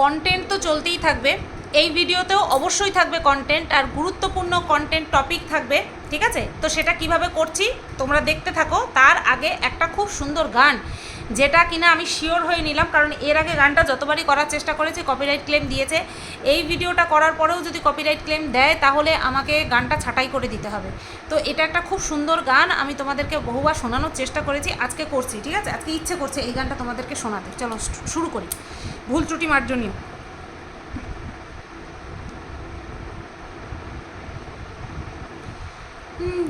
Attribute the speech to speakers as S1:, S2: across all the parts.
S1: Content তো চলতেই থাকবে। এই ভিডিওতেও অবশ্যই থাকবে কন্টেন্ট আর গুরুত্বপূর্ণ কন্টেন্ট টপিক থাকবে, ঠিক আছে? তো সেটা কীভাবে করছি তোমরা দেখতে থাকো। তার আগে একটা খুব সুন্দর গান, যেটা কিনা আমি শিওর হয়ে নিলাম, কারণ এর আগে গানটা যতবারই করার চেষ্টা করেছি কপিরাইট ক্লেম দিয়েছে। এই ভিডিওটা করার পরেও যদি কপিরাইট ক্লেম দেয়, তাহলে আমাকে গানটা ছাঁটাই করে দিতে হবে। তো এটা একটা খুব সুন্দর গান, আমি তোমাদেরকে বহুবার শোনানোর চেষ্টা করেছি, আজকে করছি, ঠিক আছে? আজকে ইচ্ছে করছে এই গানটা তোমাদেরকে শোনাতে। চলো, শুরু করি। ভুল ত্রুটি মার্জনীয়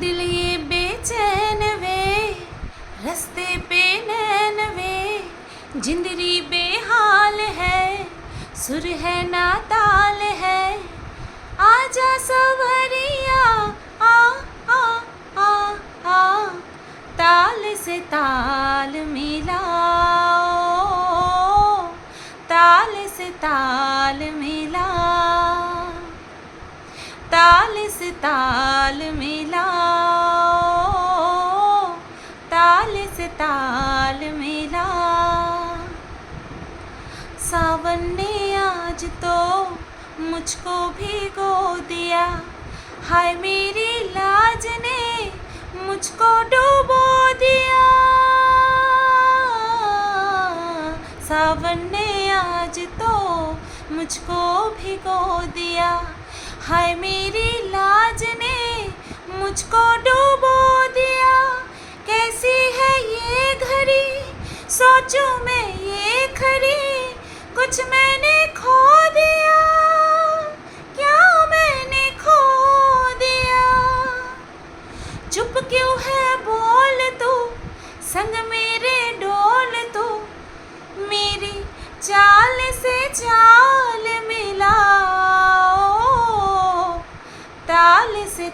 S1: दिल ये बेचैन वे रास्ते पे नैन वे जिंदरी बेहाल है सुर है ना ताल है आजा सवरिया आ आ ताल मिलाओ, ताल से ताल मिला। सावन ने आज तो मुझको भिगो दिया। हाय मेरी लाज ने मुझको डुबो दिया। सावन ने आज तो मुझको भिगो दिया। हाय मेरी लाज ने मुझको डुबो दिया। कैसी है ये घड़ी? सोचूं मैं ये खरी कुछ मैंने खो दिया। क्या मैंने खो दिया? चुप क्यों है बोल तू? संग मेरे डोल तू। मेरी चाल से चाल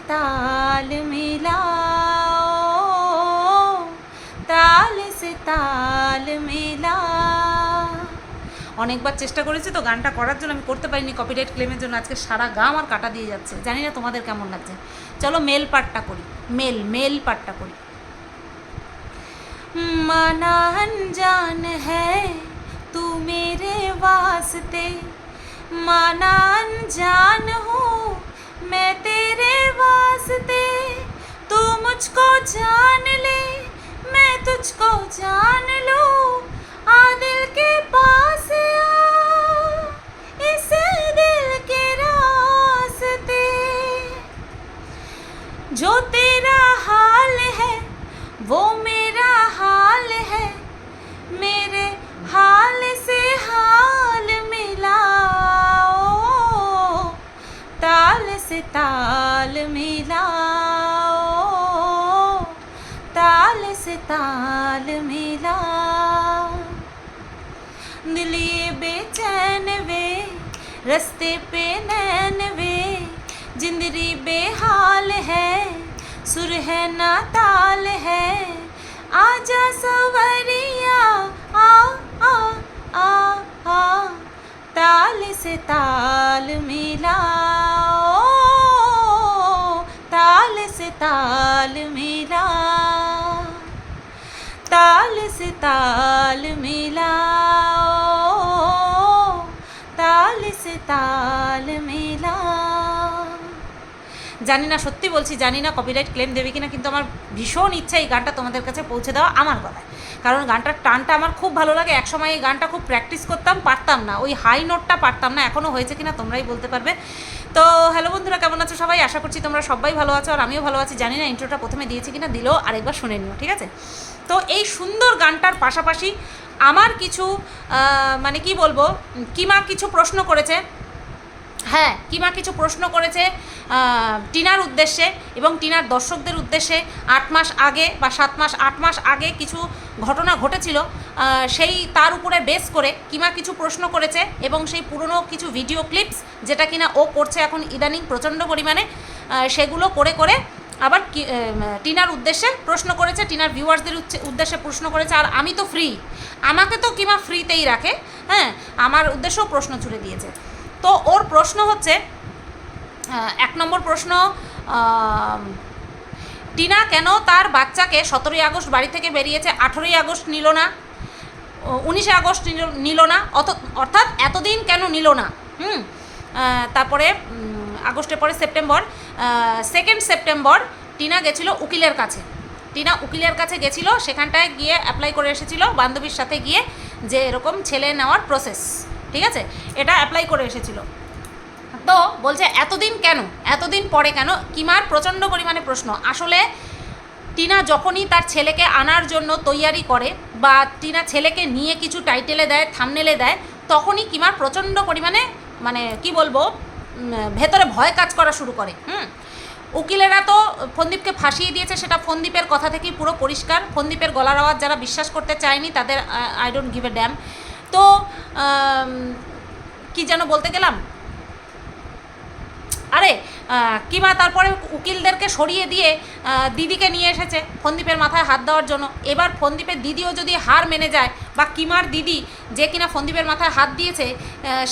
S1: ताल मिलाओ ताल से ताल मिला অনেকবার চেষ্টা করেছি তো গানটা করার জন্য আমি করতে পারিনি কপিরাইট ক্লেমের জন্য আজকে সারা গা আমার কাটা দিয়ে যাচ্ছে জানি না তোমাদের কেমন লাগছে চলো মেল পার্টটা করি মেল মেল পার্টটা করি माना अनजान है तू मेरे वास्ते माना अनजान हूँ मुझको जान ले मैं तुझको जान रास्ते पे नैन वे, जिंदरी बेहाल है, सुर है ना ताल है। आजा सवरिया, आ आ आ आ, ताल से ताल मिलाओ, ताल से ताल मिला ताल से ताल তাল মেলা। জানি না, সত্যি বলছি, জানি না কপিরাইট ক্লেম দেবে কিনা, কিন্তু আমার ভীষণ ইচ্ছা এই গানটা তোমাদের কাছে পৌঁছে দেওয়া আমার গলায়। কারণ গানটার টানটা আমার খুব ভালো লাগে, একসময় এই গানটা খুব প্র্যাকটিস করতাম, পারতাম না। ওই হাই নোটটা পারতাম না এখনও হয়েছে কিনা তোমরাই বলতে পারবে। তো হ্যালো বন্ধুরা, কেমন আছো সবাই? আশা করছি তোমরা সবাই ভালো আছো, আর আমিও ভালো আছি। জানি না ইন্ট্রোটা প্রথমে দিয়েছি কিনা, দিলেও আরেকবার শুনে নিও, ঠিক আছে? তো এই সুন্দর গানটার পাশাপাশি আমার কিছু মানে কি বলব কিমা কিছু প্রশ্ন করেছে। হ্যাঁ কিমা কিছু প্রশ্ন করেছে টিনার উদ্দেশ্যে এবং টিনার দর্শকদের উদ্দেশ্যে আট মাস আগে বা সাত মাস, আট মাস আগে কিছু ঘটনা ঘটেছিল সেই তার উপরে বেস করে কিমা কিছু প্রশ্ন করেছে এবং সেই পুরনো কিছু ভিডিও ক্লিপস যেটা কিনা ও করছে এখন ইদানিং প্রচণ্ড পরিমাণে সেগুলো করে করে আবার টিনার উদ্দেশ্যে প্রশ্ন করেছে, টিনার ভিউয়ার্সদের উদ্দেশ্যে প্রশ্ন করেছে, আর আমি তো ফ্রি আমাকে তো কিমা ফ্রিতেই রাখে? হ্যাঁ আমার উদ্দেশ্যেও প্রশ্ন ছুড়ে দিয়েছে। তো ওর প্রশ্ন হচ্ছে এক নম্বর প্রশ্ন টিনা কেন তার বাচ্চাকে সতেরোই আগস্ট বাড়ি থেকে বেরিয়েছে, আঠেরোই আগস্ট নিল না উনিশে আগস্ট নিল- না, অত, অর্থাৎ এতদিন কেন নিল না, হুম? তারপরে আগস্টের পরে সেপ্টেম্বর সেকেন্ড সেপ্টেম্বর টিনা গেছিল উকিলের কাছে, টিনা উকিলের কাছে গেছিল, সেখানটায় গিয়ে অ্যাপ্লাই করে এসেছিল, বান্ধবীর সাথে গিয়ে যে এরকম ছেলে নেওয়ার প্রসেস ঠিক আছে? এটা অ্যাপ্লাই করে এসেছিল। তো বলছে, এতদিন কেন? এতদিন পরে কেন? কিমার প্রচণ্ড পরিমাণে প্রশ্ন। আসলে টিনা যখনই তার ছেলেকে আনার জন্য তৈয়ারি করে বা টিনা ছেলেকে নিয়ে কিছু টাইটেলে দেয়, থামনেলে দেয়, তখনই কিমার প্রচণ্ড পরিমাণে মানে কি বলব ভেতরে ভয় কাজ করা শুরু করে। হুম? উকিলেরা তো ফন্দীপকে ফাঁসিয়ে দিয়েছে, সেটা ফন্দীপের কথা থেকেই পুরো পরিষ্কার। ফন্দীপের গলার আওয়াজ যারা বিশ্বাস করতে চায়নি, তাদের I don't give a damn তো কি যেন বলতে গেলাম? আরে কিমা তারপরে উকিলদেরকে সরিয়ে দিয়ে দিদিকে নিয়ে এসেছে ফন্দীপের মাথায় হাত দেওয়ার জন্য। এবার ফন্দীপের দিদিও যদি হার মেনে যায়, বা কিমার দিদি যে কিনা ফন্দীপের মাথায় হাত দিয়েছে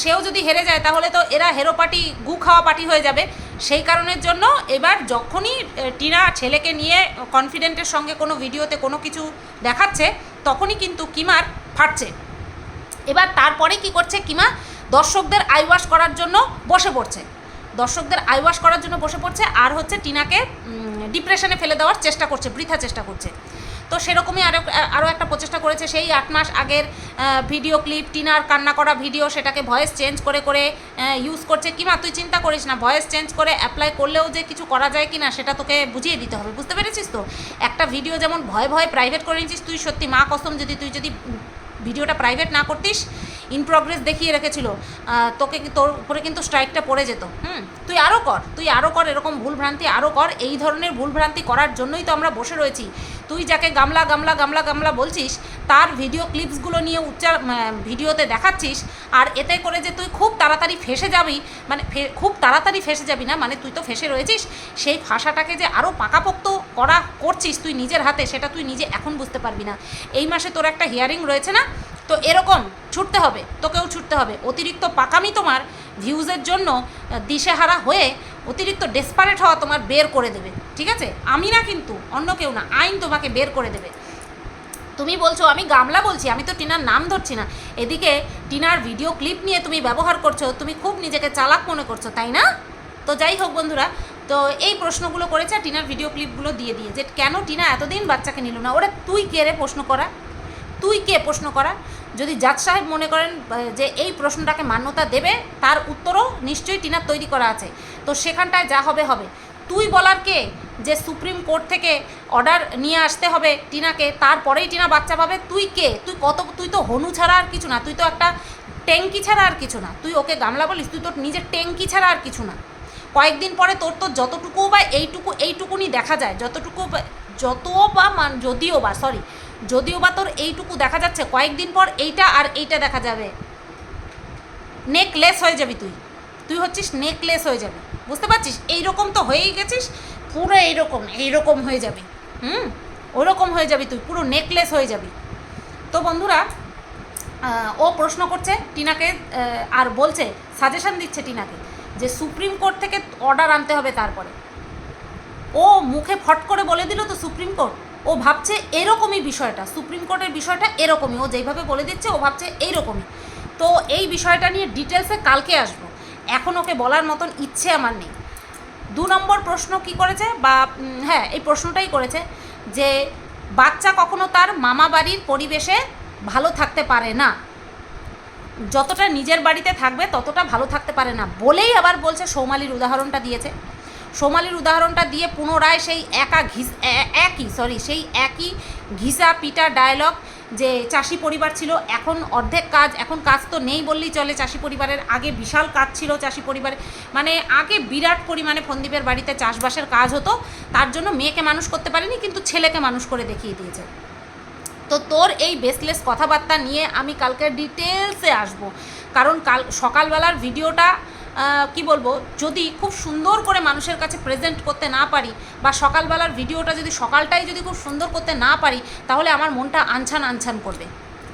S1: সেও যদি হেরে যায়, তাহলে তো এরা হেরো পার্টি গু খাওয়া পার্টি হয়ে যাবে। সেই কারণের জন্য এবার যখনই টিনা ছেলেকে নিয়ে কনফিডেন্টের সঙ্গে কোনো ভিডিওতে কোনো কিছু দেখাচ্ছে, তখনই কিন্তু কিমার ফাটছে। এবার তারপরে কি করছে কিমা? দর্শকদের আইওয়াশ করার জন্য বসে পড়ছে। দর্শকদের আইওয়াশ করার জন্য বসে পড়ছে আর হচ্ছে টিনাকে ডিপ্রেশনে ফেলে দেওয়ার চেষ্টা করছে, বৃথা চেষ্টা করছে। তো সেরকমই আরও আরও একটা প্রচেষ্টা করেছে সেই আট মাস আগের ভিডিও ক্লিপ টিনার কান্না করা ভিডিও সেটাকে ভয়েস চেঞ্জ করে করে ইউজ করছে। কিমা, তুই চিন্তা করিস না ভয়েস চেঞ্জ করে অ্যাপ্লাই করলেও যে কিছু করা যায় কি না সেটা তোকে বুঝিয়ে দিতে হবে, বুঝতে পেরেছিস তো? একটা ভিডিও যেমন ভয়ে ভয়ে প্রাইভেট করে নিয়েছিস, তুই সত্যি মা কসম যদি, তুই যদি ভিডিওটা প্রাইভেট না করতিস ইন প্রগ্রেস দেখিয়ে রেখেছিল। তোকে তোর উপরে কিন্তু স্ট্রাইকটা পড়ে যেত। হুম? তুই আরও কর, তুই আরও কর এরকম ভুলভ্রান্তি আরও কর। এই ধরনের ভুলভ্রান্তি করার জন্যই তো আমরা বসে রয়েছি। তুই যাকে গামলা গামলা গামলা গামলা বলছিস তার ভিডিও ক্লিপসগুলো নিয়ে উচ্চার ভিডিওতে দেখাচ্ছিস, আর এতে করে যে তুই খুব তাড়াতাড়ি ফেসে যাবি মানে খুব তাড়াতাড়ি ফেসে যাবি না মানে তুই তো ফেসে রয়েছিস, সেই ফাঁসাটাকে যে আরও পাকাপোক্ত করা করছিস তুই নিজের হাতে, সেটা তুই নিজে এখন বুঝতে পারবি না। এই মাসে তোর একটা হিয়ারিং রয়েছে না? তো এরকম ছুটতে হবে, তোকেও ছুটতে হবে। অতিরিক্ত পাকামি তোমার ভিউজের জন্য দিশেহারা হয়ে অতিরিক্ত ডেসপারেট হওয়া তোমার বের করে দেবে, ঠিক আছে? আমি না কিন্তু, অন্য কেউ না, আইন তোমাকে বের করে দেবে। তুমি বলছো, আমি গামলা বলছি, আমি তো টিনার নাম ধরছি না। এদিকে টিনার ভিডিও ক্লিপ নিয়ে তুমি ব্যবহার করছ, তুমি খুব নিজেকে চালাক মনে করছ, তাই না? তো যাই হোক বন্ধুরা, তো এই প্রশ্নগুলো করেছে টিনার ভিডিও ক্লিপগুলো দিয়ে দিয়ে যে কেন টিনা এতদিন বাচ্চাকে নিল না? ওরা, তুই কে রে প্রশ্ন করা? তুই কে প্রশ্ন করা? যদি জাজ সাহেব মনে করেন যে এই প্রশ্নটাকে মান্যতা দেবে, তার উত্তরও নিশ্চয়ই টিনার তৈরি করা আছে। তো সেখানটায় যা হবে হবে। তুই বলার কে? যে সুপ্রিম কোর্ট থেকে অর্ডার নিয়ে আসতে হবে টিনাকে, তারপরেই টিনা বাচ্চা পাবে। তুই কে? তুই কত তুই তো হনু ছাড়া আর কিছু না। তুই তো একটা ট্যাঙ্কি ছাড়া আর কিছু না। তুই ওকে গামলা বলিস, তুই তোর নিজের ট্যাঙ্কি ছাড়া আর কিছু না। কয়েকদিন পরে তোর তো যতটুকু বা এইটুকু এইটুকুনি দেখা যায়। যতটুকু যত বা মান যদিও বা সরি যদিও বা তোর এইটুকু দেখা যাচ্ছে, কয়েকদিন পর এইটা আর এইটা দেখা যাবে। নেকলেস হয়ে যাবি তুই। তুই হচ্ছিস নেকলেস হয়ে যাবি। বুঝতে পারছিস? এইরকম তো হয়েই গেছিস পুরো এইরকম এইরকম হয়ে যাবি। হুম? ওরকম হয়ে যাবি তুই, পুরো নেকলেস হয়ে যাবি। তো বন্ধুরা ও প্রশ্ন করছে টিনাকে আর বলছে সাজেশন দিচ্ছে টিনাকে যে সুপ্রিম কোর্ট থেকে অর্ডার আনতে হবে তারপরে। ও মুখে ফট করে বলে দিল তো সুপ্রিম কোর্ট। ও ভাবছে এরকমই বিষয়টা, সুপ্রিম কোর্টের বিষয়টা এরকমই। ও যেইভাবে বলে দিচ্ছে, ও ভাবছে এইরকমই। তো এই বিষয়টা নিয়ে ডিটেলসে কালকে আসব। এখন ওকে বলার মতন ইচ্ছে আমার নেই। দু নম্বর প্রশ্ন কি করেছে? বা হ্যাঁ এই প্রশ্নটাই করেছে যে, বাচ্চা কখনো তার মামা বাড়ির পরিবেশে ভালো থাকতে পারে না। যতটা নিজের বাড়িতে থাকবে, ততটা ভালো থাকতে পারে না। বলেই আবার বলছে, সৌমালির উদাহরণটা দিয়েছে। সোমালির উদাহরণটা দিয়ে পুনরায় সেই একা ঘিস একই সরি সেই একই ঘিসা পিটা ডায়লগ যে চাষি পরিবার ছিল, এখন অর্ধেক কাজ, এখন কাজ তো নেই বললেই চলে। চাষি পরিবারের আগে বিশাল কাজ ছিল চাষি পরিবারে। মানে আগে বিরাট পরিমাণে ফন্দীপের বাড়িতে চাষবাসের কাজ হতো। তার জন্য মেয়েকে মানুষ করতে পারেনি, কিন্তু ছেলেকে মানুষ করে দেখিয়ে দিয়েছে। তো তোর এই বেসলেস কথাবার্তা নিয়ে আমি কালকে ডিটেলসে আসব। কারণ কাল সকালবেলার ভিডিওটা কি বলব, যদি খুব সুন্দর করে মানুষের কাছে প্রেজেন্ট করতে না পারি বা সকালবেলার ভিডিওটা যদি সকালটাই যদি খুব সুন্দর করতে না পারি, তাহলে আমার মনটা আনছান আনছান করবে।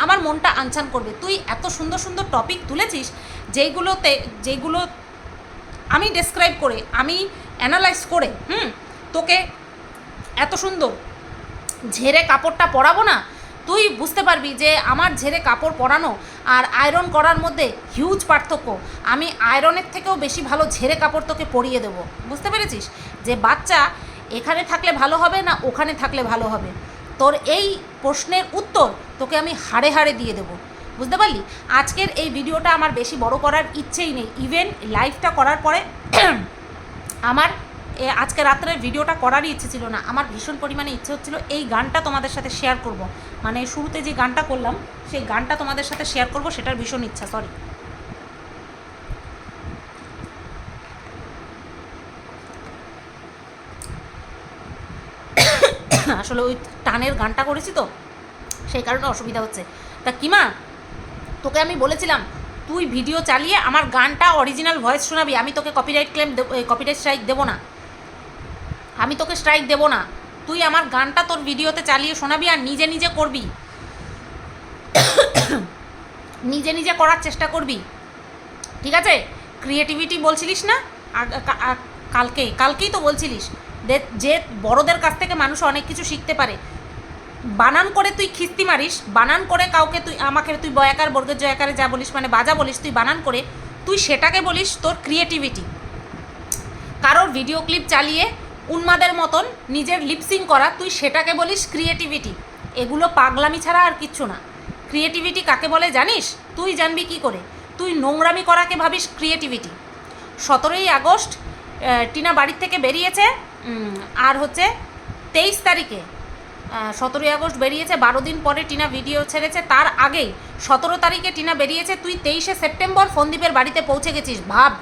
S1: আমার মনটা আনছান করবে। তুই এত সুন্দর সুন্দর টপিক তুলেছিস, যেইগুলোতে, যেইগুলো আমি ডেসক্রাইব করে, আমি অ্যানালাইজ করে, হুম, তোকে এত সুন্দর ঝেড়ে কাপড়টা পরাবো না তুই বুঝতে পারবি যে আমার ঝেড়ে কাপড় পরানো আর আয়রন করার মধ্যে হিউজ পার্থক্য। আমি আয়রনের থেকেও বেশি ভালো ঝেড়ে কাপড় তোকে পরিয়ে দেবো। বুঝতে পেরেছিস? যে বাচ্চা এখানে থাকলে ভালো হবে না ওখানে থাকলে ভালো হবে। তোর এই প্রশ্নের উত্তর তোকে আমি হাড়ে হাড়ে দিয়ে দেবো। বুঝতে পারলি? আজকের এই ভিডিওটা আমার বেশি বড় করার ইচ্ছেই নেই। ইভেন লাইভটা করার পরে আমার আজকে রাত্রের ভিডিওটা করারই ইচ্ছে ছিল না। আমার ভীষণ পরিমাণে ইচ্ছে হচ্ছিল এই গানটা তোমাদের সাথে শেয়ার করব। মানে শুরুতে যে গানটা করলাম, সেই গানটা তোমাদের সাথে শেয়ার করব, সেটার ভীষণ ইচ্ছা সরি আসলে ওই টানের গানটা করেছি তো, সেই কারণে অসুবিধা হচ্ছে। তা কিমা, তোকে আমি বলেছিলাম, তুই ভিডিও চালিয়ে আমার গানটা অরিজিনাল ভয়েস শোনাবি, আমি তোকে কপিরাইট ক্লেম কপিরাইট স্ট্রাইক দেবো না। আমি তোকে স্ট্রাইক দেবো না। তুই আমার গানটা তোর ভিডিওতে চালিয়ে শোনাবি আর নিজে নিজে করবি। নিজে নিজে করার চেষ্টা করবি। ঠিক আছে? ক্রিয়েটিভিটি বলছিলিস না? কালকেই কালকেই তো বলছিলিস যে বড়দের কাছ থেকে মানুষ অনেক কিছু শিখতে পারে। বানান করে তুই খিস্তি মারিস, বানান করে কাউকে তুই, আমাকে তুই বয়াকার, বর্গের জয়াকারে যা বলিস মানে বাজা বলিস, তুই বানান করে, তুই সেটাকে বলিস তোর ক্রিয়েটিভিটি কারোর ভিডিও ক্লিপ চালিয়ে উন্মাদের মতন নিজের লিপসিং করা, তুই সেটাকে বলিস ক্রিয়েটিভিটি এগুলো পাগলামি ছাড়া আর কিচ্ছু না। ক্রিয়েটিভিটি কাকে বলে জানিস? তুই জানবি কি করে? তুই নোংরামি করাকে ভাবিস ক্রিয়েটিভিটি সতেরোই আগস্ট টিনা বাড়ির থেকে বেরিয়েছে আর হচ্ছে তেইশ তারিখে সতেরোই আগস্ট বেরিয়েছে, বারো দিন পরে টিনা ভিডিও ছেড়েছে। তার আগেই সতেরো তারিখে টিনা বেরিয়েছে, তুই তেইশে সেপ্টেম্বর ফন্দীপের বাড়িতে পৌঁছে গেছিস, ভাব।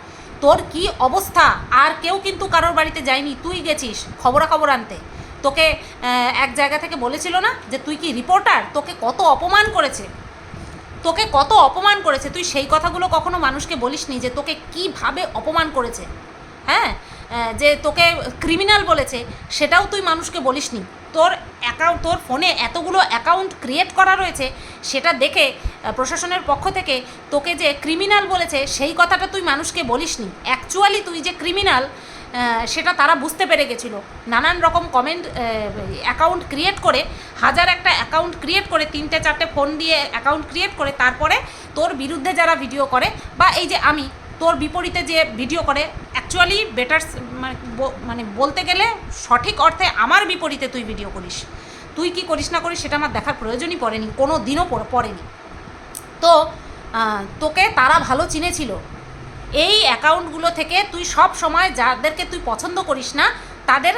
S1: তোর কি অবস্থা? আর কেউ কিন্তু কারোর বাড়িতে যায়নি। তুই গেছিস খবরাখবর আনতে। তোকে এক জায়গা থেকে বলেছিল না যে তুই কি রিপোর্টার? তোকে কত অপমান করেছে। তোকে কত অপমান করেছে। তুই সেই কথাগুলো কখনো মানুষকে বলিসনি যে তোকে কীভাবে অপমান করেছে? হ্যাঁ? যে তোকে ক্রিমিনাল বলেছে, সেটাও তুই মানুষকে বলিসনি। তোর অ্যাকাউন্ট তোর ফোনে এতগুলো অ্যাকাউন্ট ক্রিয়েট করা রয়েছে, সেটা দেখে প্রশাসনের পক্ষ থেকে তোকে যে ক্রিমিনাল বলেছে, সেই কথাটা তুই মানুষকে বলিসনি। অ্যাকচুয়ালি তুই যে ক্রিমিনাল সেটা তারা বুঝতে পেরে গেছিল। নানান রকম কমেন্ট অ্যাকাউন্ট ক্রিয়েট করে, হাজার একটা অ্যাকাউন্ট ক্রিয়েট করে, তিনটে চারটে ফোন দিয়ে অ্যাকাউন্ট ক্রিয়েট করে, তারপরে তোর বিরুদ্ধে যারা ভিডিও করে, বা এই যে আমি, তোর বিপরীতে যে ভিডিও করে অ্যাকচুয়ালি বেটার মানে বলতে গেলে সঠিক অর্থে আমার বিপরীতে তুই ভিডিও করিস। তুই কি করিস না করিস, সেটা আমার দেখার প্রয়োজনই পড়েনি, কোনো দিনও পড়েনি। তো তোকে তারা ভালো চিনেছিল। এই অ্যাকাউন্টগুলো থেকে তুই সব সময় যাদেরকে তুই পছন্দ করিস না, তাদের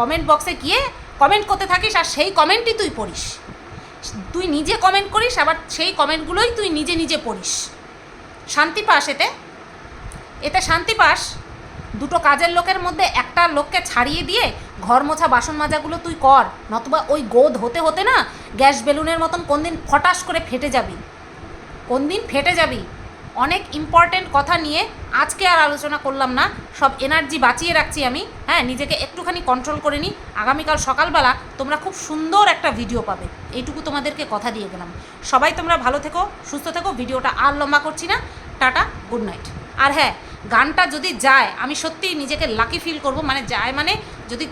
S1: কমেন্ট বক্সে গিয়ে কমেন্ট করতে থাকিস আর সেই কমেন্টই তুই পড়িস। তুই নিজে কমেন্ট করিস, আবার সেই কমেন্টগুলোই তুই নিজে নিজে পড়িস। শান্তি পাস এতে। এতে শান্তি পাস। দুটো কাজের লোকের মধ্যে একটা লোককে ছাড়িয়ে দিয়ে ঘর মোছা বাসন মাজাগুলো তুই কর, নতুবা ওই গোদ হতে হতে না, গ্যাস বেলুনের মতন কোন দিন ফটাস করে ফেটে যাবি। কোন দিন ফেটে যাবি? অনেক ইম্পর্টেন্ট কথা নিয়ে আজকে আর আলোচনা করলাম না। সব এনার্জি বাঁচিয়ে রাখছি আমি। হ্যাঁ নিজেকে একটুখানি কন্ট্রোল করে নিই আগামীকাল সকালবেলা তোমরা খুব সুন্দর একটা ভিডিও পাবে। এইটুকু তোমাদেরকে কথা দিয়ে গেলাম। সবাই তোমরা ভালো থেকো, সুস্থ থেকো। ভিডিওটা আর লম্বা করছি না। টাটা গুড নাইট আর হ্যাঁ গানটা যদি যায়, আমি সত্যিই নিজেকে লাকি ফিল করব। মানে যায় মানে যদি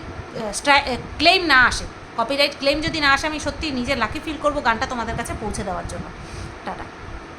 S1: ক্লেম না আসে কপিরাইট ক্লেম যদি না আসে, আমি সত্যিই নিজে লাকি ফিল করব গানটা তোমাদের কাছে পৌঁছে দেওয়ার জন্য।